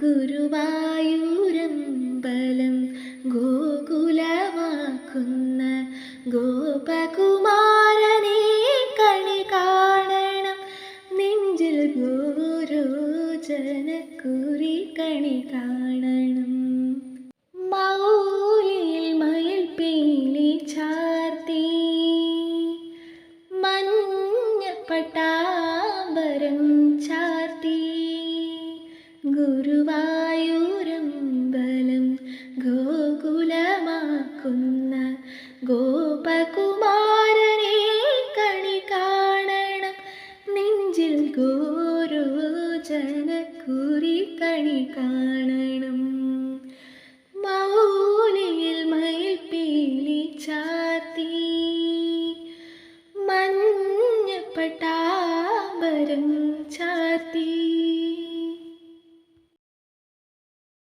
ഗുരുവായൂരമ്പലം ഗോകുലമാക്കുന്ന ഗോപകുമാരനെ കണി കാണണം. നെഞ്ചിൽ ഗോരോചനക്കുറി കണി കാണണം. മൗലിയിൽ മയിൽ പേലി ചാർത്തി. മഞ്ഞ ഗുരുവായൂരമ്പലം ഗോകുലമാക്കുന്ന ഗോപകുമാരനെ കണി കാണണം. നെഞ്ചിൽ ഗോരോചനക്കുറി കണി കാണണം. മൗലിയിൽ മയിൽപ്പീലി ചാത്തി മഞ്ഞ പട്ടാപരം ചാത്തി